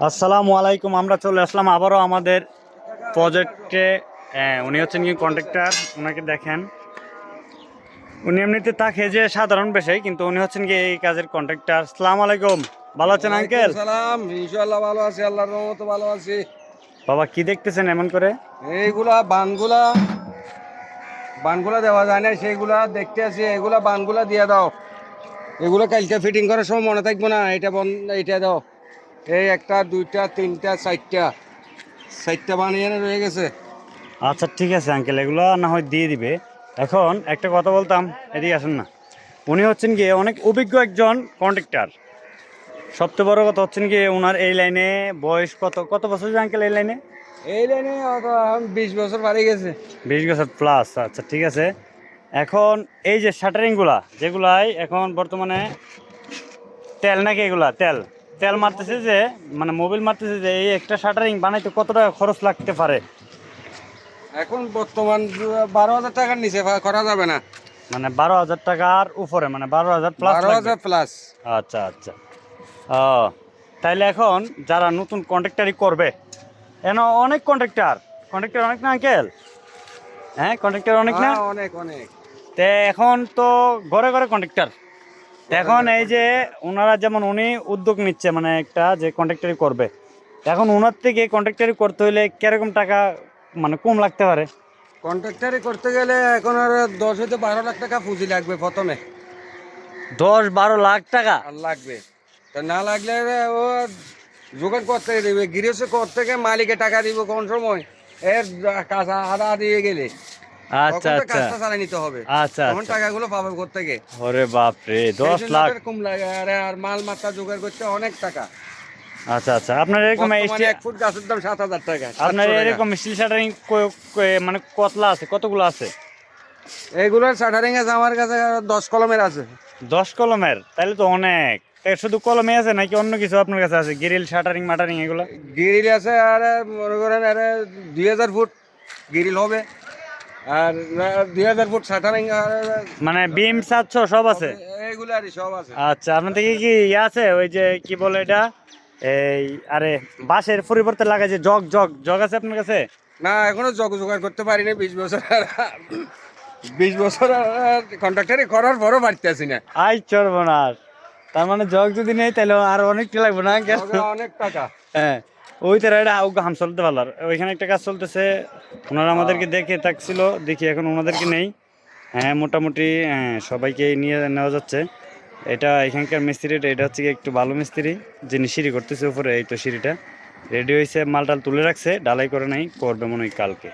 আসসালামু আলাইকুম আমরা চলে আসলাম আবারও আমাদের প্রজেক্টে উনি হচ্ছেন কি কন্ট্রাক্টর ওনাকে দেখেন। উনি এমনিতে তাকে যে সাধারণ পেশাই কিন্তু উনি হচ্ছেন কি এই কাজের কন্ট্রাক্টর আসসালামু আলাইকুম। ভালো আছেন আঙ্কেল সালাম ইনশাআল্লাহ ভালো আছি আল্লাহর রহমতে ভালো আছি। বাবা কি দেখতেছেন এমন করে? এইগুলা বানগুলা বানগুলা দেওয়া যায় না সেইগুলা দেখতে আছি। এগুলা বানগুলা দিয়ে দাও। এগুলো কালকে ফিটিং করার সময় মনে থাকব না এটা বন এইটা দাও। এই একটা দুইটা তিনটা চারটা। চারটা বানিয়ে রয়ে গেছে। আচ্ছা ঠিক আছে আঙ্কেল এগুলো না হয় দিয়ে দিবে। এখন একটা কথা বলতাম এদিকে আসেন না। উনি হচ্ছেন কি অনেক অভিজ্ঞ একজন কন্ট্রাক্টর সবচেয়ে বড় কথা হচ্ছেন কি ওনার এই লাইনে বয়স কত কত বছর আঙ্কেল এই লাইনে? এই লাইনে এখন বিশ বছর বাড়ি গেছে। বিশ বছর প্লাস আচ্ছা ঠিক আছে। এখন এই যে শাটারিংগুলা যেগুলাই এখন বর্তমানে তেল নাকি এগুলা? তেল। তেল মারতেছে যে মানে মোবিল মারতেছে যে এই একটা শাটারিং বানাইতে কত টাকা খরচ লাগতে পারে? এখন বর্তমান বারো হাজার টাকার নিচে করা যাবে না। মানে বারো হাজার টাকার উপরে মানে বারো হাজার প্লাস বারো হাজার প্লাস আচ্ছা আচ্ছা। ও তাইলে এখন যারা নতুন কন্ট্রাক্টারই করবে এন অনেক কন্ট্রাক্টার কন্ট্রাক্টর অনেক না আঙ্কেল হ্যাঁ কন্ট্রাক্টর অনেক না? হ্যাঁ, অনেক অনেক। তে এখন তো ঘরে ঘরে কন্ট্রাক্টর এখন এই যে ওনারা যেমন উনি উদ্যোগ নিচ্ছে মানে একটা যে কন্ট্রাক্টারি করবে এখন ওনার থেকে কন্ট্রাক্টারি করতে হলে কীরকম টাকা মানে কম লাগতে পারে? কন্ট্রাক্টারি করতে গেলে এখন আর দশ হইতে বারো লাখ টাকা পুঁজি লাগবে প্রথমে। দশ বারো লাখ টাকা? লাগবে। তা না লাগলে ও জোগাড় করতে দেবে গৃহস্থ করতে গিয়ে মালিকে টাকা দিব কোন সময়? এর কাঁচা আদা দিয়ে গেলে। আচ্ছা আচ্ছা। কাজটা চালাই নিতে হবে। আচ্ছা তখন আচ্ছা টাকাগুলো পাবে করতে গিয়ে ওরে দশ সেই জন্য লাখ। কম লাগে আর আর মাল মাত্রা জোগাড় করতে অনেক টাকা। আচ্ছা আচ্ছা। আপনার এরকম এক ফুট গাছের দাম সাত হাজার টাকা আপনার এরকম স্টিল শাটারিং মানে কতলা আছে? কতগুলো আছে? এইগুলোর শাটারিং আছে আমার কাছে দশ কলমের আছে। দশ কলমের? তাহলে তো অনেক। শুধু কলমে আছে নাকি অন্য কিছু আপনার কাছে আছে? গ্রিল শাটারিং মাটারিং এগুলো? গিরিল আছে আর মনে করেন আর দুই হাজার ফুট গিরিল হবে। আর দুই হাজার ফুট শাটারিং মানে বিম সাতশো সব আছে? এইগুলো আর সব আছে। আচ্ছা আপনার থেকে কি ইয়ে আছে? ওই যে কি বলে এটা? এই আরে বাঁশের পরিবর্তে লাগায় যে জগ জগ জগ আছে আপনার কাছে? না এখনও জগ জোগাড় করতে পারিনি বিশ বছর বিশ বছর আর কন্ট্রাক্টারি করার পরও বাড়তে আসি না। আই চর্বনাশ। তার মানে জগ যদি নেই তাহলে আর অনেকটা লাগবে না অনেক টাকা। হ্যাঁ ওই তারা এটা হাম চলতে ভালো ওইখানে একটা কাজ চলতেছে ওনারা আমাদেরকে দেখে থাকছিল দেখি এখন ওনাদেরকে নেই। হ্যাঁ মোটামুটি হ্যাঁ সবাইকে নিয়ে নেওয়া যাচ্ছে। এটা এখানকার মিস্ত্রিটা এটা হচ্ছে একটু ভালো মিস্ত্রি যিনি সিঁড়ি করতেছে উপরে এই তো সিঁড়িটা। রেডি হয়েছে মালটাল তুলে রাখছে ডালাই করে নাই করবে মনে হয় কালকে।